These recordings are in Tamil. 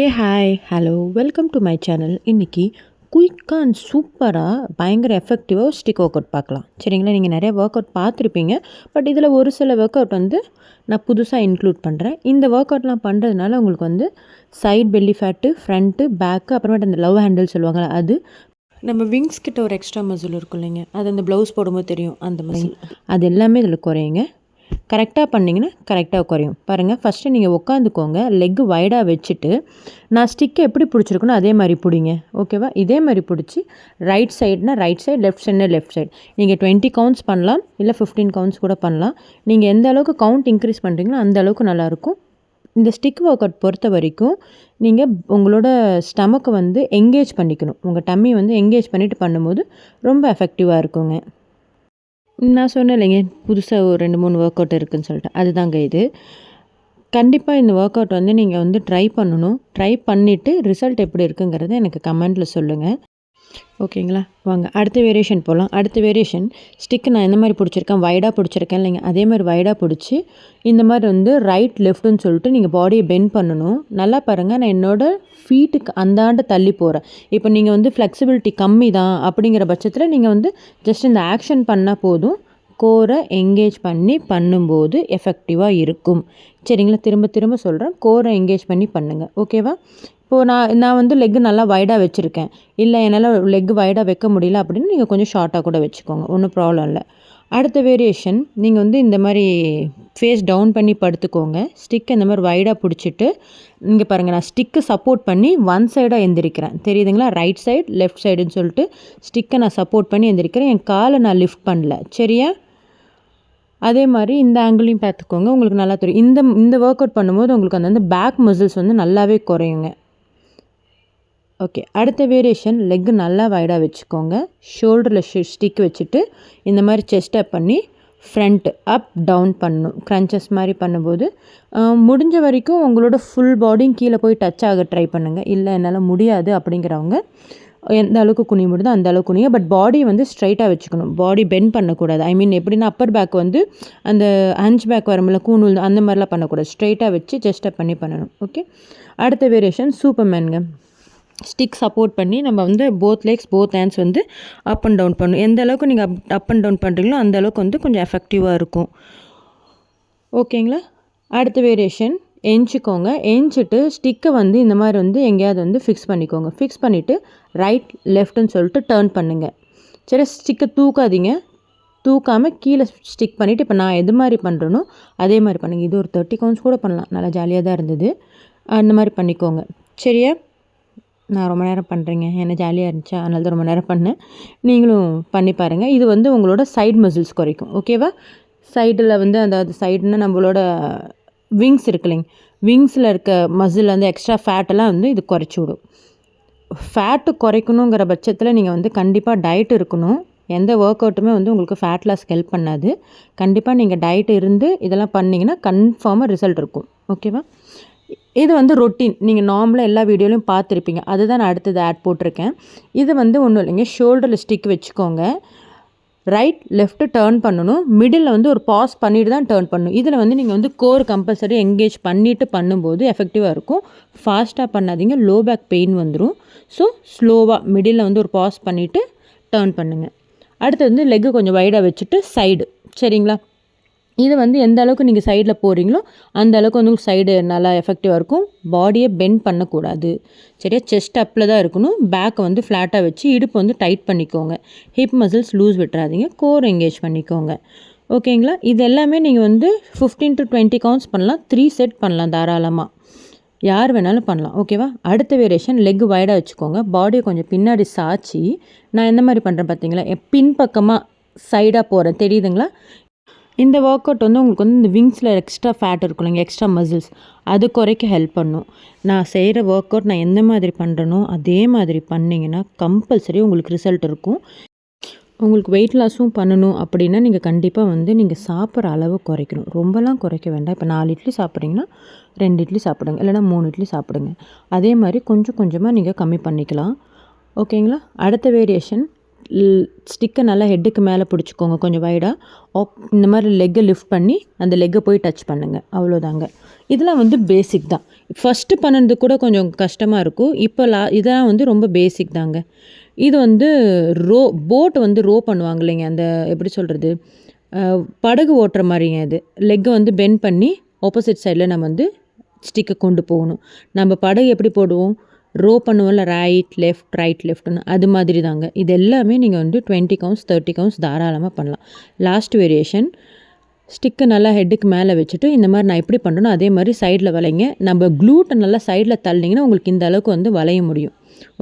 Hey hi hello welcome to my channel. இன்றைக்கி குயிக்காக அண்ட் சூப்பராக பயங்கர எஃபெக்டிவாக ஸ்டிக் ஒர்க் அவுட் பார்க்கலாம். சரிங்களா? நீங்கள் நிறைய ஒர்க் அவுட் பார்த்துருப்பீங்க. பட் இதில் ஒரு சில ஒர்க் அவுட் வந்து நான் புதுசாக இன்க்ளூட் பண்ணுறேன் இந்த ஒர்க் அவுட்லாம் பண்ணுறதுனால உங்களுக்கு வந்து side belly fat front back அப்புறமேட்டு அந்த லவ் ஹேண்டில் சொல்லுவாங்கள்ல அது நம்ம விங்ஸ் கிட்ட ஒரு எக்ஸ்ட்ரா மசில் இருக்கும் இல்லைங்க? அது அந்த ப்ளவுஸ் போடும்போது தெரியும் அந்த மசில் அது எல்லாமே இதில் குறையுங்க. கரெக்டாக பண்ணிங்கன்னா கரெக்டாக குறையும். பாருங்கள் ஃபஸ்ட்டு நீங்கள் உட்காந்துக்கோங்க லெக்கு வைடாக வச்சுட்டு நான் ஸ்டிக்கை எப்படி பிடிச்சிருக்கணும் அதே மாதிரி பிடிங்க. ஓகேவா இதே மாதிரி பிடிச்சி ரைட் சைட்னா ரைட் சைடு லெஃப்ட் சைடுனா லெஃப்ட் சைடு நீங்கள் டுவெண்ட்டி கவுண்ட்ஸ் பண்ணலாம் இல்லை ஃபிஃப்டீன் கவுண்ட்ஸ் கூட பண்ணலாம். நீங்கள் எந்த அளவுக்கு கவுண்ட் இன்க்ரீஸ் பண்ணுறீங்களோ அந்த அளவுக்கு நல்லாயிருக்கும். இந்த ஸ்டிக் ஒர்க் அவுட் பொறுத்த வரைக்கும் நீங்கள் உங்களோட ஸ்டமக்கை வந்து எங்கேஜ் பண்ணிக்கணும். உங்கள் டம்மி வந்து எங்கேஜ் பண்ணிவிட்டு பண்ணும்போது ரொம்ப எஃபெக்டிவாக இருக்குங்க. நான் சொன்னேன் இல்லைங்க புதுசாக ஒரு ரெண்டு மூணு ஒர்க் அவுட் இருக்குதுன்னு சொல்லிட்டு. அதுதாங்க இது. கண்டிப்பாக இந்த ஒர்க் அவுட் வந்து நீங்கள் வந்து ட்ரை பண்ணணும். ட்ரை பண்ணிவிட்டு ரிசல்ட் எப்படி இருக்குங்கிறத எனக்கு கமெண்ட்டில் சொல்லுங்கள் ஓகேங்களா? வாங்க அடுத்த வேரியேஷன் போகலாம் அடுத்த வேரியேஷன் ஸ்டிக்கு நான் எந்த மாதிரி பிடிச்சிருக்கேன்? வைடாக பிடிச்சிருக்கேன். இல்லைங்க அதே மாதிரி வைடாக பிடிச்சி இந்த மாதிரி வந்து ரைட் லெஃப்ட்டுன்னு சொல்லிட்டு நீங்கள் பாடியை பெண்ட் பண்ணணும். நல்லா பாருங்கள் நான் என்னோடய ஃபீட்டுக்கு அந்தாண்ட தள்ளி போகிறேன் இப்போ நீங்கள் வந்து ஃப்ளெக்சிபிலிட்டி கம்மி தான் அப்படிங்கிற பட்சத்தில் நீங்கள் வந்து ஜஸ்ட் இந்த ஆக்ஷன் பண்ணால் போதும். கோரை எங்கேஜ் பண்ணி பண்ணும்போது எஃபெக்டிவாக இருக்கும். சரிங்களா? திரும்ப திரும்ப சொல்கிறேன் கோரை எங்கேஜ் பண்ணி பண்ணுங்கள் ஓகேவா இப்போது நான் நான் வந்து லெக்கு நல்லா வைடாக வச்சுருக்கேன். இல்லை என்னால் லெக்கு வைடாக வைக்க முடியல அப்படின்னு நீங்கள் கொஞ்சம் ஷார்ட்டாக கூட வச்சுக்கோங்க. ஒன்றும் ப்ராப்ளம் இல்லை. அடுத்த வேரியேஷன் நீங்கள் வந்து இந்த மாதிரி ஃபேஸ் டவுன் பண்ணி படுத்துக்கோங்க. ஸ்டிக் இந்த மாதிரி வைடாக பிடிச்சிட்டு இங்கே பாருங்கள் நான் ஸ்டிக்கு சப்போர்ட் பண்ணி ஒன் சைடாக எந்திரிக்கிறேன். தெரியுதுங்களா? ரைட் சைடு லெஃப்ட் சைடுன்னு சொல்லிட்டு ஸ்டிக்கை நான் சப்போர்ட் பண்ணி எந்திரிக்கிறேன். என் காலை நான் லிஃப்ட் பண்ணல. சரியா? அதே மாதிரி இந்த ஆங்கிளையும் பார்த்துக்கோங்க. உங்களுக்கு நல்லா தெரியும். இந்த இந்த ஒர்க் அவுட் பண்ணும்போது உங்களுக்கு அந்த பேக் மசில்ஸ் வந்து நல்லாவே குறையுங்க. ஓகே அடுத்த வேரியேஷன் லெக்கு நல்லா வைடாக வச்சுக்கோங்க. ஷோல்டரில் ஸ்டிக் வச்சுட்டு இந்த மாதிரி செஸ்ட்டை பண்ணி ஃப்ரண்ட் அப் டவுன் பண்ணணும் க்ரன்ச்சஸ் மாதிரி பண்ணும்போது முடிஞ்ச வரைக்கும் உங்களோட ஃபுல் பாடியும் கீழே போய் டச் ஆக ட்ரை பண்ணுங்கள் இல்லை என்னால் முடியாது அப்படிங்கிறவங்க எந்த அளவுக்கு குனிய முடியுதோ அந்த அளவுக்கு குனிய பட் பாடி வந்து ஸ்ட்ரைட்டாக வச்சுக்கணும். பாடி பெண்ட் பண்ணக்கூடாது. ஐ மீன் எப்படின்னா அப்பர் பேக் வந்து அந்த ஹஞ்ச் பேக் வரும்ல கூணூல் அந்த மாதிரிலாம் பண்ணக்கூடாது. ஸ்ட்ரைட்டாக வச்சு செஸ்டப் பண்ணி பண்ணணும். ஓகே அடுத்த வேரியேஷன் சூப்பர்மேனுங்க ஸ்டிக் சப்போர்ட் பண்ணி நம்ம வந்து போத் லெக்ஸ் போத் ஹேண்ட்ஸ் வந்து அப் அண்ட் டவுன் பண்ணணும். எந்த அளவுக்கு நீங்கள் அப் அப் அண்ட் டவுன் பண்ணுறீங்களோ அந்த அளவுக்கு வந்து கொஞ்சம் எஃபெக்டிவாக இருக்கும். ஓகேங்களா அடுத்த வேரியேஷன் எஞ்சிக்கோங்க. எஞ்சிட்டு ஸ்டிக்கை வந்து இந்த மாதிரி வந்து எங்கேயாவது வந்து ஃபிக்ஸ் பண்ணிக்கோங்க. ஃபிக்ஸ் பண்ணிவிட்டு ரைட் லெஃப்ட்டுன்னு சொல்லிட்டு டேர்ன் பண்ணுங்கள் சரி ஸ்டிக்கை தூக்காதீங்க. தூக்காமல் கீழே ஸ்டிக் பண்ணிவிட்டு இப்போ நான் எது மாதிரி பண்ணுறேனோ அதே மாதிரி பண்ணுங்கள் இது ஒரு தேர்ட்டி கவுண்ட்ஸ் கூட பண்ணலாம். நல்லா ஜாலியாக தான் இருந்தது. அந்த மாதிரி பண்ணிக்கோங்க. சரியா? நான் ரொம்ப நேரம் பண்ணுறேங்க என்ன ஜாலியாக இருந்துச்சா? அதனால தான் ரொம்ப நேரம் பண்ணேன். நீங்களும் பண்ணி பாருங்கள் இது வந்து உங்களோட சைட் மசில்ஸ் குறைக்கும். ஓகேவா சைடில் வந்து அந்த சைடுனா நம்மளோட விங்ஸ் இருக்கு இல்லைங்க விங்ஸில் இருக்க மசில் வந்து எக்ஸ்ட்ரா ஃபேட்டெல்லாம் வந்து இது குறைச்சி விடும். ஃபேட்டு குறைக்கணுங்கிற பட்சத்தில் நீங்கள் வந்து கண்டிப்பாக டயட் இருக்கணும். எந்த ஒர்க் அவுட்டுமே வந்து உங்களுக்கு ஃபேட் லாஸ் ஹெல்ப் பண்ணாது. கண்டிப்பாக நீங்கள் டயட் இருந்து இதெல்லாம் பண்ணிங்கன்னா கன்ஃபார்மாக ரிசல்ட் இருக்கும். ஓகேவா இது வந்து ரொட்டீன் நீங்கள் நார்மலாக எல்லா வீடியோலையும் பார்த்துருப்பீங்க. அதுதான் நான் அடுத்தது ஆட் போட்டிருக்கேன். இது வந்து ஒன்றும் இல்லைங்க. ஷோல்டரில் ஸ்டிக் வச்சுக்கோங்க. ரைட் லெஃப்ட்டு டேர்ன் பண்ணணும். மிடில் வந்து ஒரு பாஸ் பண்ணிட்டு தான் டேர்ன் பண்ணணும். இதில் வந்து நீங்கள் வந்து கோர் கம்பல்சரி எங்கேஜ் பண்ணிவிட்டு பண்ணும்போது எஃபெக்டிவாக இருக்கும். ஃபாஸ்ட்டாக பண்ணாதீங்க. லோ பேக் பெயின் வந்துடும் ஸோ ஸ்லோவாக மிடில் வந்து ஒரு பாஸ் பண்ணிவிட்டு டேர்ன் பண்ணுங்கள் அடுத்து வந்து லெக்கு கொஞ்சம் வைடாக வச்சுட்டு சைடு சரிங்களா? இது வந்து எந்த அளவுக்கு நீங்கள் சைடில் போகிறீங்களோ அந்த அளவுக்கு வந்து உங்களுக்கு சைடு நல்லா எஃபெக்டிவாக இருக்கும். பாடியை பெண்ட் பண்ணக்கூடாது. சரியா? செஸ்ட் அப்பில் தான் இருக்கணும். பேக்கை வந்து ஃப்ளாட்டாக வச்சு இடுப்பு வந்து டைட் பண்ணிக்கோங்க. ஹிப் மசில்ஸ் லூஸ் விட்டுறாதீங்க. கோர் எங்கேஜ் பண்ணிக்கோங்க. ஓகேங்களா இது எல்லாமே நீங்கள் வந்து ஃபிஃப்டீன் டு டுவெண்ட்டி கவுண்ட்ஸ் பண்ணலாம். த்ரீ செட் பண்ணலாம் தாராளமாக யார் வேணாலும் பண்ணலாம். ஓகேவா அடுத்த வேரியேஷன் லெக் வைடாக வச்சுக்கோங்க. பாடியை கொஞ்சம் பின்னாடி சாய்ச்சி நான் எந்த மாதிரி பண்ணுறேன் பார்த்தீங்களா என் பின்பக்கமாக சைடாக போகிறேன் தெரியுதுங்களா? இந்த ஒர்க் அவுட் வந்து உங்களுக்கு வந்து இந்த விங்ஸில் எக்ஸ்ட்ரா ஃபேட் இருக்கும் இல்லைங்க எக்ஸ்ட்ரா மசில்ஸ் அது குறைக்க ஹெல்ப் பண்ணும். நான் செய்கிற ஒர்க் அவுட் நான் எந்த மாதிரி பண்ணுறனோ அதே மாதிரி பண்ணிங்கன்னா கம்பல்சரி உங்களுக்கு ரிசல்ட் இருக்கும். உங்களுக்கு வெயிட் லாஸும் பண்ணணும் அப்படின்னா நீங்கள் கண்டிப்பாக வந்து நீங்கள் சாப்பிட்ற அளவு குறைக்கணும். ரொம்பலாம் குறைக்க வேண்டாம். இப்போ நாலு இட்லி சாப்பிட்றீங்கன்னா ரெண்டு இட்லி சாப்பிடுங்க இல்லைனா மூணு இட்லி சாப்பிடுங்க. அதே மாதிரி கொஞ்சம் கொஞ்சமாக நீங்கள் கம்மி பண்ணிக்கலாம். ஓகேங்களா? அடுத்த வேரியேஷன் ஸ்டிக்கை நல்லா ஹெட்டுக்கு மேலே பிடிச்சிக்கோங்க கொஞ்சம் வைடாக ஆப் இந்த மாதிரி லெக்கை லிஃப்ட் பண்ணி அந்த லெக்கை போய் டச் பண்ணுங்கள் அவ்வளோதாங்க. இதெல்லாம் வந்து பேசிக் தான். ஃபஸ்ட்டு பண்ணுறது கூட கொஞ்சம் கஷ்டமாக இருக்கும். இப்போ லா இதெல்லாம் வந்து ரொம்ப பேசிக் தாங்க. இது வந்து ரோ போட் வந்து ரோ பண்ணுவாங்க இல்லைங்க அந்த எப்படி சொல்கிறது படகு ஓட்டுற மாதிரிங்க இது. லெக்கை வந்து பெண்ட் பண்ணி ஆப்போசிட் சைடில் நம்ம வந்து ஸ்டிக்கை கொண்டு போகணும். நம்ம படகு எப்படி போடுவோம்? ரோ பண்ணுவோம்ல ரைட் லெஃப்ட் ரைட் லெஃப்ட்னு அது மாதிரி தாங்க. இது எல்லாமே நீங்கள் வந்து டுவெண்ட்டி கவுண்ட்ஸ் தேர்ட்டி கவுண்ட்ஸ் தாராளமாக பண்ணலாம். லாஸ்ட் வேரியேஷன் ஸ்டிக்கு நல்லா ஹெட்டுக்கு மேலே வச்சுட்டு இந்த மாதிரி நான் எப்படி பண்ணுறேனோ அதே மாதிரி சைடில் வளைங்க. நம்ம க்ளூட்டை நல்லா சைடில் தள்ளிங்கன்னா உங்களுக்கு இந்த அளவுக்கு வந்து வளைய முடியும்.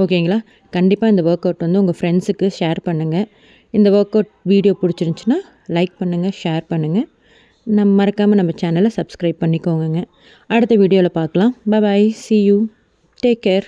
ஓகேங்களா? கண்டிப்பாக இந்த ஒர்க் அவுட் வந்து உங்கள் ஃப்ரெண்ட்ஸுக்கு ஷேர் பண்ணுங்கள் இந்த ஒர்க் அவுட் வீடியோ பிடிச்சிருந்துச்சின்னா லைக் பண்ணுங்கள் ஷேர் பண்ணுங்கள் நம்ம மறக்காமல் நம்ம சேனலை சப்ஸ்கிரைப் பண்ணிக்கோங்க அடுத்த வீடியோவில் பார்க்கலாம். Bye see you take care